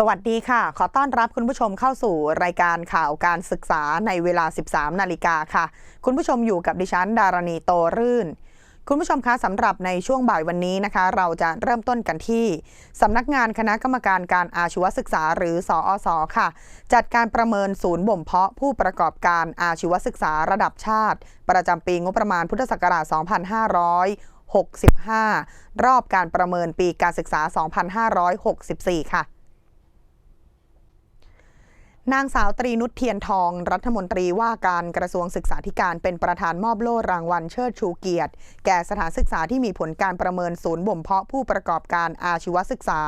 สวัสดีค่ะ ขอต้อนรับคุณผู้ชมเข้าสู่รายการข่าวการศึกษาในเวลา 13 นาฬิกาค่ะ คุณผู้ชมอยู่กับดิฉัน ดารณีโตรื่น คุณผู้ชมคะสำหรับในช่วงบ่ายวันนี้นะคะ เราจะเริ่มต้นกันที่สำนักงานคณะกรรมการการอาชีวศึกษาหรือสอสอค่ะ จัดการประเมินศูนย์บ่มเพาะผู้ประกอบการอาชีวศึกษาระดับชาติ ประจำปีงบประมาณพุทธศักราช 2565 รอบการประเมินปีการศึกษา 2564 ค่ะ นางสาวตรีนุชเทียนทอง รัฐมนตรีว่าการกระทรวงศึกษาธิการเป็นประธานมอบโล่รางวัลเชิดชูเกียรติ แก่สถานศึกษาที่มีผลการประเมินศูนย์บ่มเพาะผู้ประกอบการอาชีวศึกษา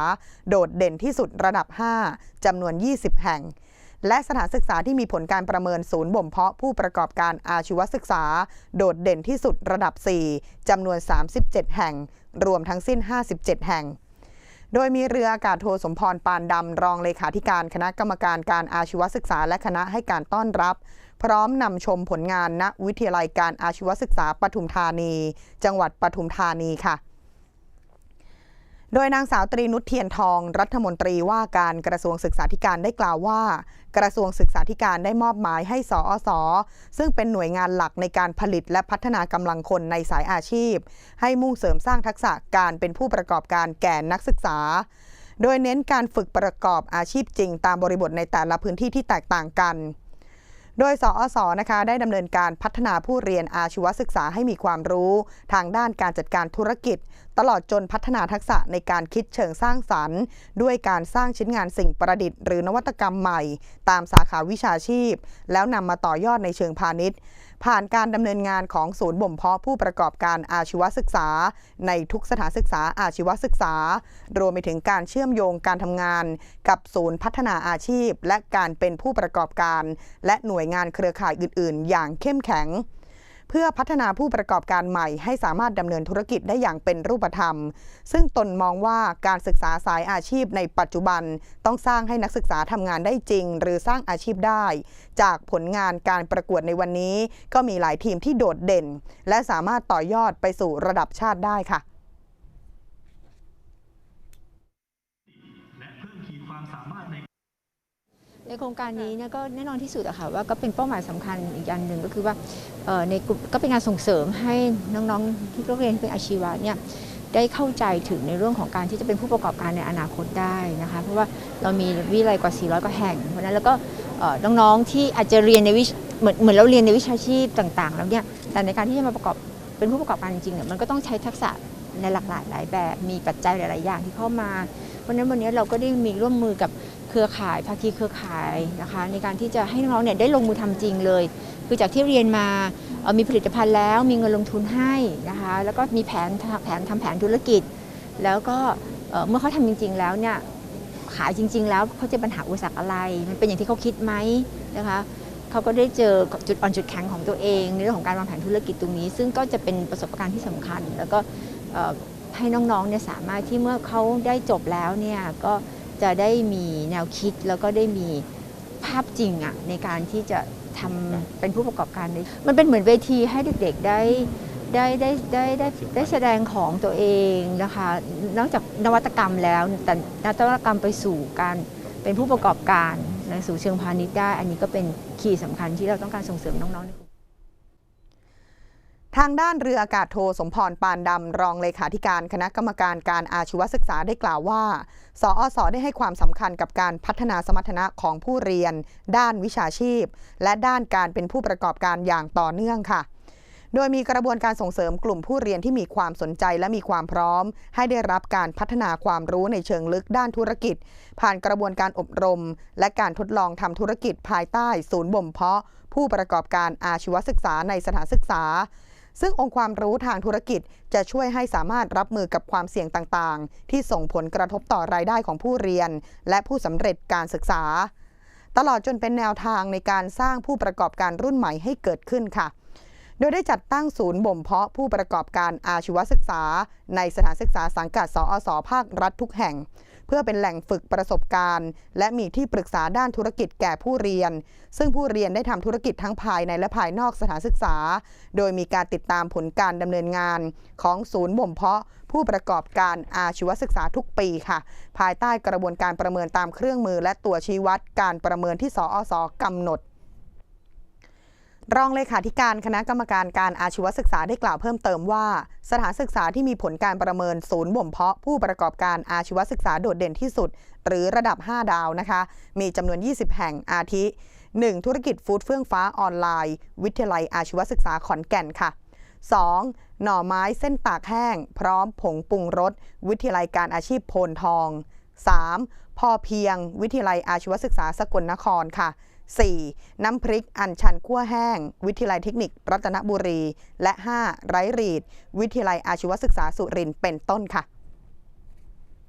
โดดเด่นที่สุดระดับ 5 จำนวน 20 แห่ง และสถานศึกษาที่มีผลการประเมินศูนย์บ่มเพาะผู้ประกอบการอาชีวศึกษา โดดเด่นที่สุดระดับ 4 จำนวน 37 แห่ง รวมทั้งสิ้น 57 แห่ง โดยมีเรืออากาศโทสมพรปานดำรองเลขาธิการคณะกรรมการการอาชีวศึกษาและคณะให้การต้อนรับ พร้อมนำชมผลงานณวิทยาลัยการอาชีวศึกษาปทุมธานี จังหวัดปทุมธานีค่ะ โดยนางสาวตรีนุชเทียนทองรัฐมนตรีว่าการกระทรวงศึกษาธิการได้กล่าวว่า กระทรวงศึกษาธิการได้มอบหมายให้สอสอซึ่งเป็นหน่วยงานหลักในการผลิตและพัฒนากำลังคนในสายอาชีพ ให้มุ่งเสริมสร้างทักษะการเป็นผู้ประกอบการแก่นักศึกษา โดยเน้นการฝึกประกอบอาชีพจริงตามบริบทในแต่ละพื้นที่ที่แตกต่างกัน โดยสอสนะคะได้ดำเนินการพัฒนาผู้เรียนอาชีวศึกษาให้มีความรู้ ทางด้านการจัดการธุรกิจ ตลอดจนพัฒนาทักษะในการคิดเชิงสร้างสรรค์ ด้วยการสร้างชิ้นงานสิ่งประดิษฐ์หรือนวัตกรรมใหม่ ตามสาขาวิชาชีพ แล้วนำมาต่อยอดในเชิงพาณิชย์ ผ่านการดำเนินงานของศูนย์บ่มเพาะผู้ประกอบการอาชีวศึกษา ในทุกสถานศึกษาอาชีวศึกษา รวมไปถึงการเชื่อมโยงการทำงาน กับศูนย์พัฒนาอาชีพ และการเป็นผู้ประกอบการ และหน่วยงานเครือข่ายอื่น ๆ อย่างเข้มแข็ง เพื่อพัฒนาผู้ประกอบการใหม่ ให้สามารถดำเนินธุรกิจได้อย่างเป็นรูปธรรม ซึ่งตนมองว่าการศึกษาสายอาชีพในปัจจุบัน ต้องสร้างให้นักศึกษาทำงานได้จริง หรือสร้างอาชีพได้ จากผลงานการประกวดในวันนี้ ก็มีหลายทีมที่โดดเด่น และสามารถต่อยอดไปสู่ระดับชาติได้ค่ะ ในโครงการนี้เนี่ยก็แน่นอนที่สุดอะค่ะว่าก็เป็นเป้าหมายสำคัญอีกอันหนึ่งก็คือว่าในกลุ่มก็เป็นการส่งเสริมให้น้องๆที่เรียนเป็นอาชีวะเนี่ยได้เข้าใจถึงในเรื่องของการที่จะเป็นผู้ประกอบการในอนาคตได้นะคะเพราะว่าเรามีวิทยาลัยกว่า 400 กว่าแห่งเพราะนั้นแล้วก็น้องๆที่อาจจะเรียนในวิเหมือนเหมือนเราเรียนในวิชาชีพต่าง ๆ แล้วเนี่ยแต่ในการที่จะมาประกอบเป็นผู้ประกอบการจริงเนี่ยมันก็ต้องใช้ทักษะในหลากหลายหลายแบบ มีปัจจัยหลาย ๆ อย่างที่เข้ามา เพราะนั้นวันนี้เราก็ได้มีร่วมมือกับ เครือข่ายภาคีเครือข่ายนะคะในการที่จะให้น้องๆเนี่ยได้ลงมือทำจริงเลย คือจากที่เรียนมามีผลิตภัณฑ์แล้วมีเงินลงทุนให้นะคะแล้วก็มีแผนแผนทำแผนธุรกิจ แล้วก็เมื่อเขาทำจริง ๆ แล้วเนี่ยขายจริง ๆ แล้วเขาเจะปัญหาอุปสรรคอะไร มันเป็นอย่างที่เขาคิดไหมนะคะเขาก็ได้เจอจุดอ่อนจุดแข็งของตัวเอง ในเรื่องของการวางแผนธุรกิจตรงนี้ ซึ่งก็จะเป็นประสบการณ์ที่สำคัญ แล้วก็ให้น้องๆเนี่ยสามารถที่เมื่อเขาได้จบแล้วเนี่ยก็ จะได้มีแนวคิดแล้วก็ได้มีภาพจริงอะในการที่จะทำเป็นผู้ประกอบการได้มันเป็นเหมือนเวทีให้เด็กๆได้ได้ได้ได้ได้ได้แสดงของตัวเองนะคะ นอกจากนวัตกรรมแล้ว แต่นวัตกรรมไปสู่การเป็นผู้ประกอบการในสู่เชิงพาณิชย์ได้ อันนี้ก็เป็นคีย์สำคัญที่เราต้องการส่งเสริมน้องๆใน ทางด้านเรืออากาศโทสมพรปานดำ รองเลขาธิการคณะกรรมการการอาชีวศึกษาได้กล่าวว่า สอสได้ให้ความสำคัญกับการพัฒนาสมรรถนะของผู้เรียน ด้านวิชาชีพ และด้านการเป็นผู้ประกอบการอย่างต่อเนื่องค่ะ โดยมีกระบวนการส่งเสริมกลุ่มผู้เรียนที่มีความสนใจและมีความพร้อม ให้ได้รับการพัฒนาความรู้ในเชิงลึกด้านธุรกิจ ผ่านกระบวนการอบรม และการทดลองทำธุรกิจภายใต้ ศูนย์บ่มเพาะ ผู้ประกอบการอาชีวศึกษาในสถานศึกษา ซึ่งองค์ความรู้ทางธุรกิจจะช่วยให้สามารถรับมือกับความเสี่ยงต่างๆ ที่ส่งผลกระทบต่อรายได้ของผู้เรียน และผู้สำเร็จการศึกษา ตลอดจนเป็นแนวทางในการสร้างผู้ประกอบการรุ่นใหม่ให้เกิดขึ้นค่ะ โดยได้จัดตั้งศูนย์บ่มเพาะผู้ประกอบการอาชีวศึกษา ในสถานศึกษาสังกัดสอสภาครัฐทุกแห่ง เพื่อเป็นแหล่งฝึกประสบการณ์ และมีที่ปรึกษาด้านธุรกิจแก่ผู้เรียน ซึ่งผู้เรียนได้ทำธุรกิจทั้งภายในและภายนอกสถานศึกษา โดยมีการติดตามผลการดำเนินงาน ของศูนย์บ่มเพาะผู้ประกอบการอาชีวศึกษาทุกปีค่ะ ภายใต้กระบวนการประเมินตามเครื่องมือและตัวชี้วัดการประเมินที่สอสกำหนด รองเลขาธิการคณะกรรมการการอาชีวศึกษาได้กล่าวเพิ่มเติมว่า สถานศึกษาที่มีผลการประเมินศูนย์บ่มเพาะผู้ประกอบการอาชีวศึกษาโดดเด่นที่สุด หรือระดับ 5 ดาวนะคะ มีจำนวน 20 แห่งอาทิ 1. ธุรกิจฟู้ดเฟื่องฟ้าออนไลน์ วิทยาลัยอาชีวศึกษาขอนแก่นค่ะ 2. หน่อไม้เส้นตากแห้ง พร้อมผงปรุงรสวิทยาลัยการอาชีพโพนทอง 3. พอเพียง วิทยาลัยอาชีวศึกษาสกลนครค่ะ 4. น้ำพริกอัญชันคั่วแห้ง วิทยาลัยเทคนิค รัตนบุรี และ 5. ไรรีด วิทยาลัยอาชีวศึกษาสุรินทร์เป็นต้นค่ะ